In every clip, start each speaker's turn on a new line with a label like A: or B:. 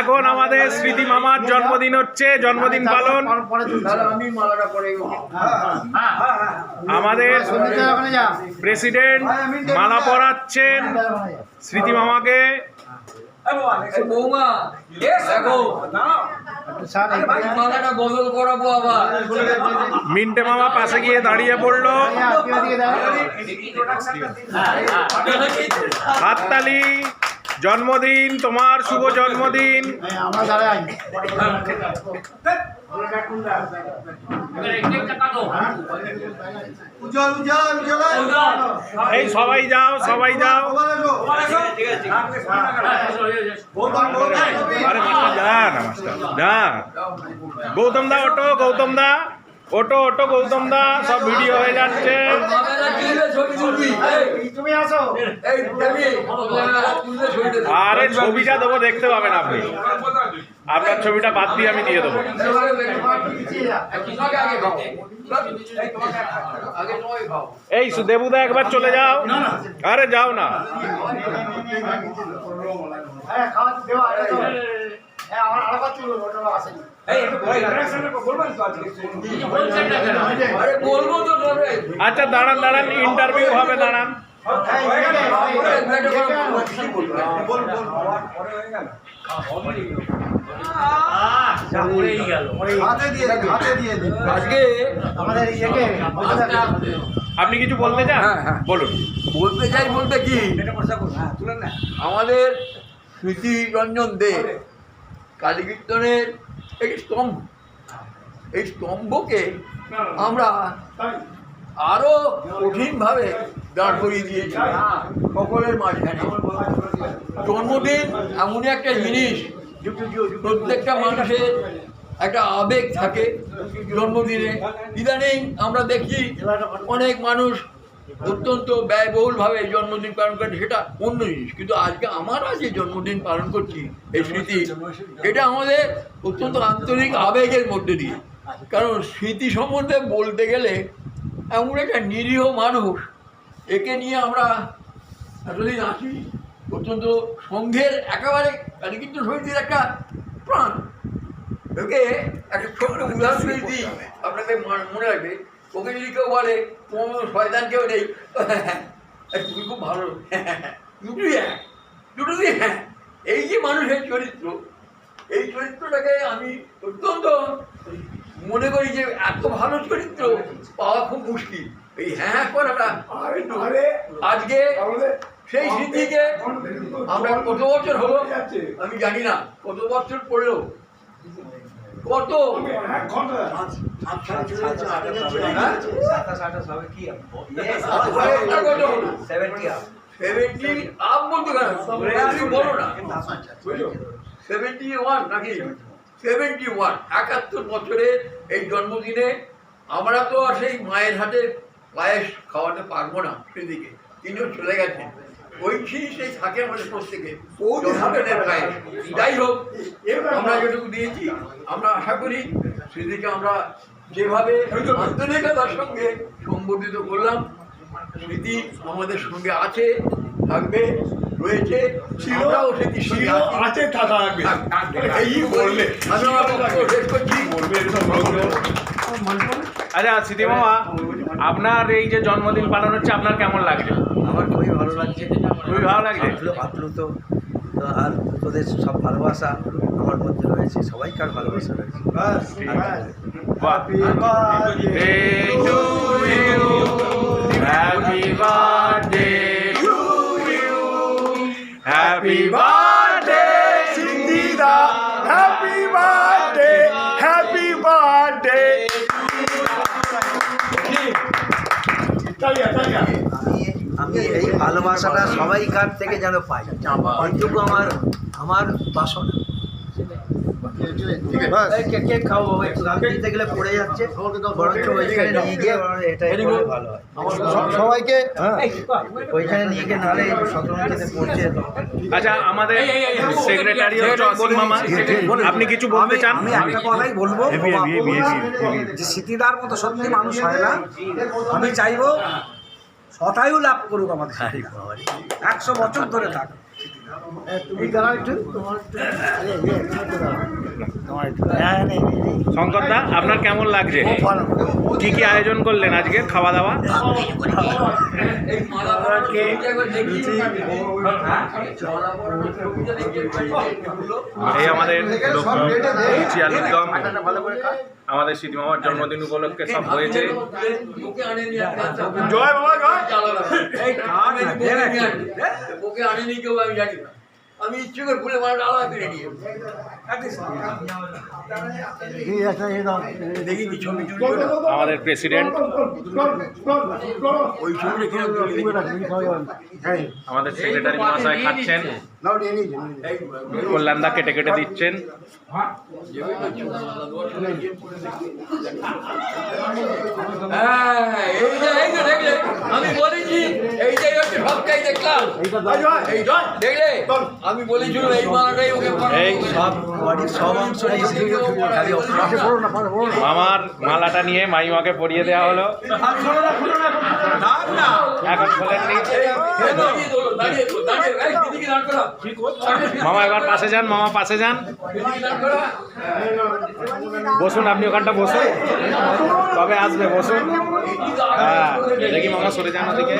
A: এখন আমাদের স্মৃতি মামার জন্মদিন হচ্ছে, জন্মদিন পালন। আমাদের প্রেসিডেন্ট মালা পরাচ্ছেন স্মৃতি মামাকে। মিন্টে মামা পাশে গিয়ে দাঁড়িয়ে পড়ল। হাততালি। জন্মদিন তোমার শুভ জন্মদিন। এই সবাই যাও সবাই যাও। আরে মাস্টার গৌতম দা ওটো গৌতম দা। ওটো ওটো গৌতম দা সব ভিডিও হয়ে যাচ্ছে।
B: তুললে ছবি এই দেবী
A: আরে দেখতে পাবেন আপনি। আপনার ছবিটা বাদ দিয়ে আমি দিয়ে দেবো। এই দেবুদা একবার চলে যাও। আরে যাও না।
C: আসেনি
A: আচ্ছা দাঁড়ান দাঁড়ান ইন্টারভিউ হবে দাঁড়ান।
C: হাতে দিয়ে দিন হাতে দিয়ে দিন।
B: আজকে
C: আমাদের
A: আপনি কিছু বলতে চান?
B: হ্যাঁ, হ্যাঁ।
A: বলুন।
B: বলতে চাই বলতে কি? আমাদের স্মৃতি রঞ্জন দে। কালী কীর্তনের একটি স্তম্ভ এই স্তম্ভকে আমরা আরও কঠিনভাবে দাঁড় করিয়ে দিয়েছি। সকলের মাঝখানে। জন্মদিন এমনই একটা জিনিস প্রত্যেকটা মানুষের একটা আবেগ থাকে জন্মদিনে। ইদানিং আমরা দেখি অনেক মানুষ অত্যন্ত ব্যয়বহুলভাবে জন্মদিন পালন করে সেটা অন্য জিনিস। কিন্তু আজকে আমরা যে জন্মদিন পালন করছি, এই স্মৃতি, এটা আমাদের অত্যন্ত আন্তরিক আবেগের মধ্যে দিয়ে। কারণ স্মৃতি সম্বন্ধে বলতে গেলে, এমন একটা নিরীহ মানুষ, একে নিয়ে আমরা এতদিন আছি অত্যন্ত সংঘের একেবারে কিন্তু সমিতির একটা প্রাণ। ওকে একটা ছোট্ট উদাহরণ দিই আপনাকে মনে- মনে রাখবে ওকে যদি কেউ বলে শয়তান কেউ নেই তুমি খুব ভালো। দুটোই হ্যাঁ দুটো দিয়ে। হ্যাঁ এই যে মানুষের চরিত্র এই চরিত্রটাকে আমি অত্যন্ত মনে করি যে এত ভালো চরিত্র পাওয়া খুব মুশকিল। এই হ্যাঁ হ্যাঁ করাটা আজকে সেই স্মৃতিকে আমরা কত বছর হলো? আমি জানি না। কত বছর পড়ল? কত? একাত্তর বছরের এই জন্মদিনে আমরা তো আর সেই মায়ের হাতে পায়েস খাওয়াতে পারব না সেদিকে। তিনিও চলে গেছেন। ওই জিনিসটাই থাকে আমাদের প্রত্যেকে যাই হোক আমরা যেটুকু দিয়েছি আমরা আশা করি সেদিকে আমরা যেভাবে আন্তরিকতার সঙ্গে সম্বোধিত করলাম স্মৃতি আমাদের সঙ্গে আছে থাকবে রয়েছে সঙ্গে আছে।
D: থাকা
B: এই বললে। আমি শেষ করছি।
A: আচ্ছা স্মৃতি মামা আপনার এই যে জন্মদিন পালন হচ্ছে আপনার কেমন লাগছে?
E: আমার খুবই ভালো লাগছে।
A: খুবই ভালো লাগছে?
E: আপ্লু- আপ্লুত তো আর তোদের সব ভালোবাসা আমার মধ্যে রয়েছে সবাইকার ভালোবাসা রয়েছে।
A: Birthday to you. Happy birthday to you. Happy birthday,
E: আমি এই ভালোবাসাটা সবাইকার থেকে যেন পাই এইটুকু আমার আমার বাসনা। ওইখানে নিয়ে গিয়ে হয়।
C: সবাইকে?
E: ওইখানে নিয়ে গিয়ে নাহলে শতরঞ্জিতে পড়ছে
A: আচ্ছা আমাদের সেক্রেটারি হচ্ছে অসীম মামা আপনি কিছু বলতে চান?
F: আমি একটা কথাই বলব। যে স্মৃতিদার মতো সত্যি মানুষ হয় না। আমি চাইব শতায়ু লাভ করুক আমাদের একশো বছর ধরে থাক
E: তুমি দাঁড়াও একটু তোমার একটু আরে, ইয়ে, একটু দাঁড়াও। তোমার একটু হ্যাঁ নেই
A: শঙ্কর দা আপনার কেমন লাগছে কি কি আয়োজন করলেন আজকে খাওয়া দাওয়া
B: এই হ্যাঁ
A: আমাদের লুচি আলুর দম আমাদের মামার জন্মদিন উপলক্ষে সব হয়েছে। জয় বাবা জয়।
B: এই আনেনি কেউ আমি জানি না। আমি ইচ্ছে করে ভুলে মারা আলাদা করে নিয়ে
E: ঠিক আছে এই দাও
B: দেখি কি ছবি
A: আমাদের প্রেসিডেন্ট
B: ওই ছবি
E: হ্যাঁ
A: আমাদের সেক্রেটারি মহাশয় খাচ্ছেন। কল্যাণদা কেটে কেটে দিচ্ছেন
B: হ্যাঁ, এই যে, এই যে দেখলে, আমি বলেছি এই হচ্ছে সবটাই দেখলাম দেখলে আমি বলেছিলাম এই মালাটাই ওকে পরানো
E: সব বডির সব অংশ নিয়ে খালি পাশে পড়ো না পাশে পড়ো না
A: মামার মালাটা নিয়ে মাইমাকে পরিয়ে দেওয়া হলো এখন। মামা, এবার পাশে যান, মামা পাশে যান। বসুন, আপনি ওখানটা বসুন কবে আসবে বসুন হ্যাঁ দেখি মামা সরে যান ওদিকে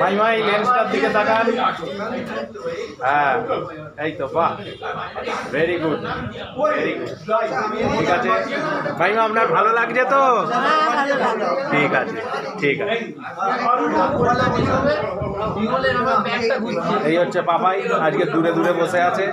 A: মাই মাই লেন্সটার দিকে তাকান। হ্যাঁ এই তো, বাহ। ভেরি গুড ভেরি গুড ঠিক আছে। মাইমা আপনার ভালো লাগছে তো? ঠিক আছে ঠিক আছে। এই হচ্ছে পাপাই, আজকে দূরে দূরে বসে আছে।